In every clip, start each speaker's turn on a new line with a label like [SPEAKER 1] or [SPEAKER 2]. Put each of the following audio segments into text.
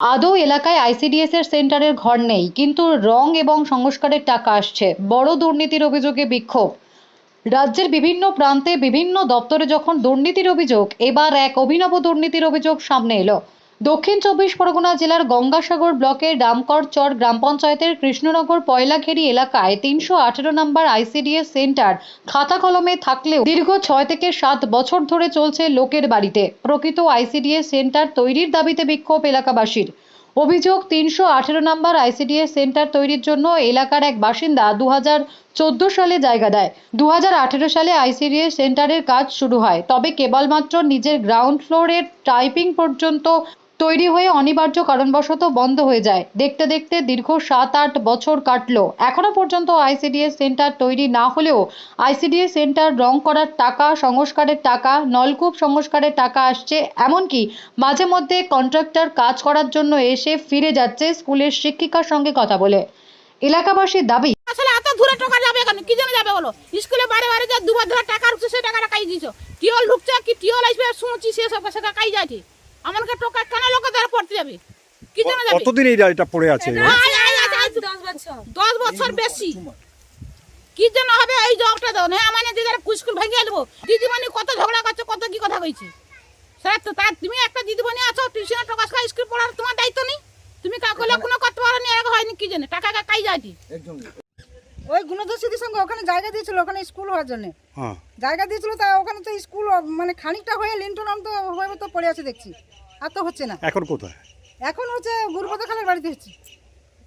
[SPEAKER 1] আদৌ এলাকায় আইসিডিএস এর সেন্টারের ঘর নেই, কিন্তু রং এবং সংস্কারের টাকা আসছে। বড় দুর্নীতির অভিযোগে বিক্ষোভ। রাজ্যের বিভিন্ন প্রান্তে বিভিন্ন দপ্তরে যখন দুর্নীতির অভিযোগ, এবার এক অভিনব দুর্নীতির অভিযোগ সামনে এলো। দক্ষিণ চব্বিশ পরগনা জেলার গঙ্গাসাগর ব্লকের রামকরচর গ্রাম পঞ্চায়েতের কৃষ্ণনগর পয়লাঘেরি এলাকায় তিনশো আঠেরো নম্বর আইসিডিএস সেন্টার খাতা কলমে থাকলেও দীর্ঘ ছয় থেকে সাত বছর ধরে চলছে লোকের বাড়িতে। প্রকৃত আইসিডিএস সেন্টার তৈরির দাবিতে বিক্ষোভ এলাকাবাসীর। অভিযোগ, তিনশো আঠেরো নম্বর আইসিডিএস সেন্টার তৈরির জন্য এলাকার এক বাসিন্দা দু হাজার চোদ্দ সালে জায়গা দেয়। দু হাজার আঠেরো সালে আইসিডিএস সেন্টারের কাজ শুরু হয়, তবে কেবলমাত্র নিজের গ্রাউন্ড ফ্লোরের টাইপিং পর্যন্ত তৈরি হয়ে অনিবার্য কারণবশত বন্ধ হয়ে যায়। দেখতে দেখতে দীর্ঘ সাত আট বছর কাটলো। এখনও পর্যন্ত আইসিডিএস সেন্টার তৈরি না হলেও আইসিডিএস সেন্টার রং করার টাকা, সংস্কারের টাকা, নলকূপ সংস্কারের টাকা আসছে। এমনকি মাঝে মধ্যে কন্ট্রাক্টর কাজ করার জন্য এসে ফিরে যাচ্ছে স্কুলের শিক্ষিকার সঙ্গে কথা বলে। এলাকাবাসীর দাবি,
[SPEAKER 2] আসলে এত দূরে টাকা যাবে কেন? কি জন্য যাবে বলো? স্কুলে বারে বারে যা দুবার ধরে টাকা ঢুকছে সেই টাকাটা কাই দিছো টিওল ঢুকছে কি টিওল আসবে শুনছি সে সব সেটা কাই যাচ্ছে? আমাকে টাকা কেন যাবে? কি জন্য যাবে?
[SPEAKER 3] কতদিন এই এটা পড়ে আছে।
[SPEAKER 2] দশ বছর। বেশি। কি জন্য হবে? এই জবটা দাও না মানে ভেঙে দেবো। দিদিমণি কত ঝগড়া করছে কত কি কথা কইছে? স্যার তো তার তুমি একটা দিদিমণি আছো খাই স্কুল পড়ার তোমার দায়িত্ব নেই? তুমি কাকলে কোনো করতে পারো নি এরকম হয়নি কি জন্য? টাকা কাই যাচ্ছে
[SPEAKER 4] ওই গুণদর্শীদের সঙ্গে ওখানে জায়গা দিয়েছিল ওখানে স্কুল হওয়ার জন্য।
[SPEAKER 3] হ্যাঁ।
[SPEAKER 4] জায়গা দিয়েছিল তা ওখানে তো স্কুল মানে খানিকটা হয়ে লিন্টন তো হয়ে তো পড়ে আছে দেখছি। আর তো হচ্ছে না।
[SPEAKER 3] এখন কোথায়?
[SPEAKER 4] এখন হচ্ছে গুরুপদ খালের বাড়িতে হচ্ছে।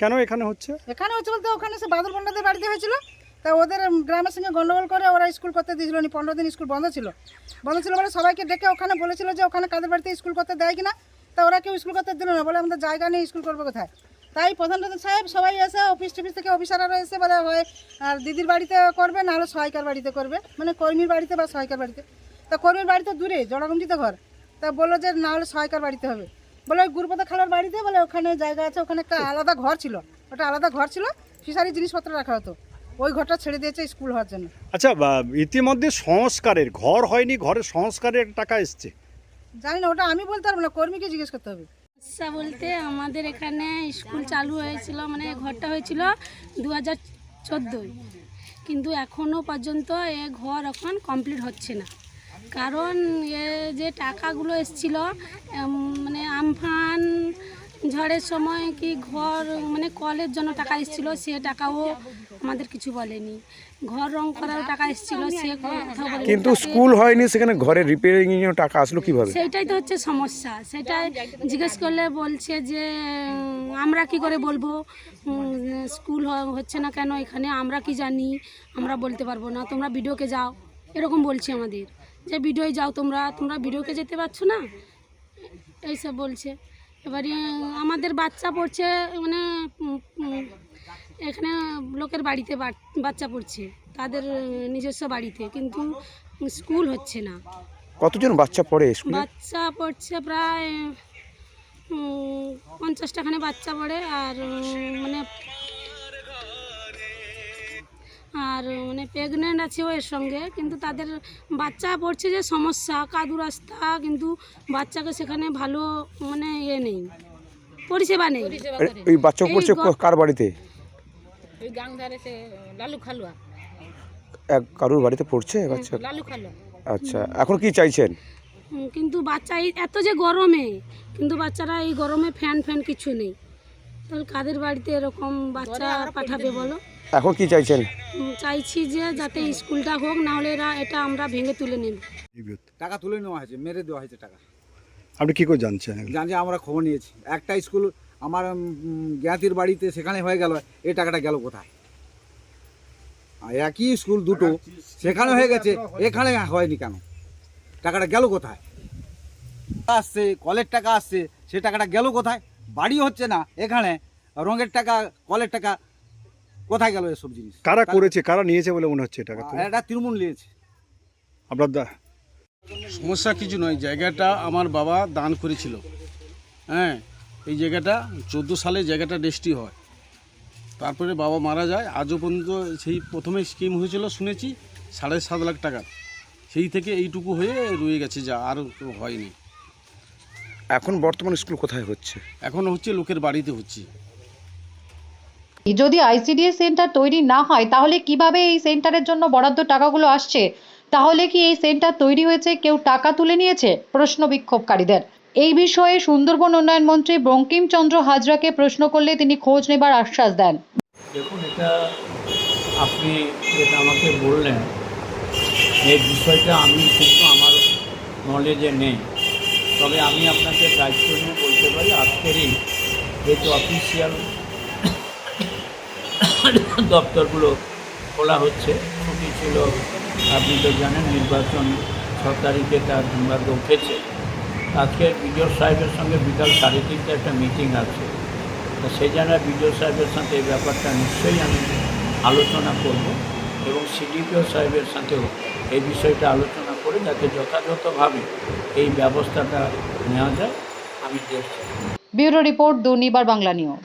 [SPEAKER 3] কেন এখানে হচ্ছে?
[SPEAKER 4] এখানে হচ্ছে বলতে ওখানে সে বাদল পণ্ডাদের বাড়িতে হয়েছিল। তা ওদের গ্রামের সঙ্গে গন্ডগোল করে ওরা স্কুল করতে দিয়েছিল নি পনেরো দিন স্কুল বন্ধ ছিল। বন্ধ ছিল বলে সবাইকে ডেকে ওখানে বলেছিল যে ওখানে কাদের বাড়িতে স্কুল করতে দেয় কিনা। তা ওরা কেউ স্কুল করতে দিল না বলে আমাদের জায়গা নেই স্কুল করব কোথায়? তাই প্রধান প্রধান সাহেব সবাই এসে অফিস টফিস থেকে অফিসাররা এসে বলে হয় আর দিদির বাড়িতে করবে না হলে সহায়িকার বাড়িতে করবে। মানে কর্মীর বাড়িতে বা সহায়িকার বাড়িতে। তা কর্মীর বাড়িতে দূরে জড়াগঞ্জিত ঘর। তা বলল যে না হলে সহায়িকার বাড়িতে হবে। বলে ওই গুরুপদ খালার বাড়িতে বলে ওখানে জায়গা আছে ওখানে একটা আলাদা ঘর ছিল। ওটা আলাদা ঘর ছিল ফিসারি জিনিসপত্র রাখা হতো। ওই ঘরটা ছেড়ে দিয়েছে স্কুল হওয়ার জন্য।
[SPEAKER 3] আচ্ছা বা, ইতিমধ্যে সংস্কারের ঘর হয়নি ঘরের সংস্কারের টাকা এসছে।
[SPEAKER 4] জানি না ওটা আমি বলতে পারব না কর্মীকে জিজ্ঞেস করতে হবে।
[SPEAKER 5] সমস্যা বলতে আমাদের এখানে স্কুল চালু হয়েছিল মানে ঘরটা হয়েছিল দু হাজার চোদ্দোয়। কিন্তু এখনও পর্যন্ত এ ঘর এখন কমপ্লিট হচ্ছে না। কারণ এ যে টাকাগুলো এসছিল মানে আমফান ঝড়ের সময় কি ঘর মানে কলের জন্য টাকা এসেছিল সে টাকাও আমাদের কিছু বলেনি। ঘর রং করার টাকা এসেছিল সে কথা বলেনি।
[SPEAKER 6] কিন্তু স্কুল হয়নি সেখানে ঘরে রিপেয়ারিং এর টাকা আসলো কীভাবে?
[SPEAKER 5] সেইটাই তো হচ্ছে সমস্যা। সেটাই জিজ্ঞেস করলে বলছে যে আমরা কি করে বলব? স্কুল হচ্ছে না কেন এখানে? আমরা কি জানি? আমরা বলতে পারব না। তোমরা ভিডিওকে যাও। এরকম বলছে আমাদের। যে ভিডিওয় যাও তোমরা তোমরা ভিডিওকে যেতে পারছ না? এইসব বলছে। এবারে আমাদের বাচ্চা পড়ছে মানে এখানে লোকের বাড়িতে বাচ্চা পড়ছে তাদের নিজস্ব বাড়িতে কিন্তু স্কুল হচ্ছে না।
[SPEAKER 6] কতজন বাচ্চা পড়ে
[SPEAKER 5] বাচ্চা পড়ছে প্রায় পঞ্চাশটাখানে বাচ্চা পড়ে আর মানে আর মানে প্রেগনেন্ট আছেও এর সঙ্গে কিন্তু তাদের বাচ্চা পড়ছে যে সমস্যা কাদু রাস্তা কিন্তু বাচ্চাকে সেখানে ভালো মানে ইয়ে নেই পরিষেবা নেই।
[SPEAKER 6] ওই বাচ্চা পড়ছে কার বাড়িতে?
[SPEAKER 2] ওই গাং ধারে সে লালু খালুয়া।
[SPEAKER 6] এক কারুর বাড়িতে পড়ছে বাচ্চা?
[SPEAKER 2] লালু খালুয়া।
[SPEAKER 6] আচ্ছা এখন কি চাইছেন?
[SPEAKER 5] কিন্তু বাচ্চা এই এত যে গরমে কিন্তু বাচ্চারা এই গরমে ফ্যান ফ্যান কিছু নেই। তাহলে কাদের বাড়িতে এরকম বাচ্চা পাঠাবে বলো?
[SPEAKER 6] এখন কি চাইছেন?
[SPEAKER 5] চাইছি যে যাতে স্কুলটা হোক না হলে এরা এটা আমরা ভেঙে তুলে নেব।
[SPEAKER 7] টাকা তুলে নেওয়া হয়েছে মেরে দেওয়া হয়েছে টাকা।
[SPEAKER 3] আপনি কি করে জানছেন
[SPEAKER 7] জানি আমরা খবর নিয়েছি। একটা স্কুল আমার জ্ঞাতির বাড়িতে সেখানে হয়ে গেল এই টাকাটা গেল কোথায়? আর একই স্কুল দুটো সেখানে হয়ে গেছে এখানে হয়নি কেন? টাকাটা গেল কোথায়? আসছে কলের টাকা আসছে সে টাকাটা গেল কোথায়? বাড়ি হচ্ছে না এখানে। রঙের টাকা কলের টাকা কোথায় গেল এসব জিনিস?
[SPEAKER 3] কারা করেছে কারা নিয়েছে বলে মনে হচ্ছে টাকা
[SPEAKER 7] এটা তৃণমূল নিয়েছে।
[SPEAKER 3] আপনার দা
[SPEAKER 8] সমস্যা কিছু নয় জায়গাটা আমার বাবা দান করেছিল। হ্যাঁ এই জায়গাটা চোদ্দ সালে জায়গাটা রেজিস্ট্রি হয়। তারপরে বাবা মারা যায়। আজও পর্যন্ত সেই প্রথমে স্কিম হয়েছিল শুনেছি সাড়ে সাত লাখ টাকা। সেই থেকে এইটুকু হয়ে রয়ে গেছে যা আর হয়নি।
[SPEAKER 6] এখন বর্তমান স্কুল কোথায় হচ্ছে?
[SPEAKER 8] এখন হচ্ছে লোকের বাড়িতে হচ্ছে।
[SPEAKER 1] যদি আইসিডিএস সেন্টার তৈরি না হয়, তাহলে কীভাবে এই সেন্টারের জন্য বরাদ্দ টাকাগুলো আসছে? তাহলে কি এই সেন্টার তৈরি হয়েছে, কেউ টাকা তুলে নিয়েছে? প্রশ্ন বিক্ষোভকারীদের। এই বিষয়ে সুন্দরবন উন্নয়ন মন্ত্রী বঙ্কিমচন্দ্র হাজরাকে প্রশ্ন করলে তিনি খোঁজ নেবার আশ্বাস দেন।
[SPEAKER 9] দেখুন, এটা আপনি যেটা আমাকে বললেন, এই বিষয়টা আমি কিন্তু আমার নলেজে নেই। তবে আমি আপনাকে দায়িত্ব নিয়ে বলতে পারি আজকেরই যেহেতু অফিসিয়াল দপ্তরগুলো খোলা হচ্ছে। ছুটি ছিল, আপনি তো জানেন নির্বাচন ছ তারিখে তার দুর্ভাগ্য উঠেছে। আজকে বিডিও সাহেবের সঙ্গে বিকাল সাড়ে তিনটে একটা মিটিং আছে। তো সেই জন্য বিডিও সাহেবের সাথে এই ব্যাপারটা নিশ্চয়ই আমি আলোচনা করব এবং সিডিপিও সাহেবের সাথেও এই বিষয়টা আলোচনা করে যাতে যথাযথভাবে এই ব্যবস্থাটা নেওয়া যায়, আমি দেখছি।
[SPEAKER 1] Bureau report Durnibar Bangla news.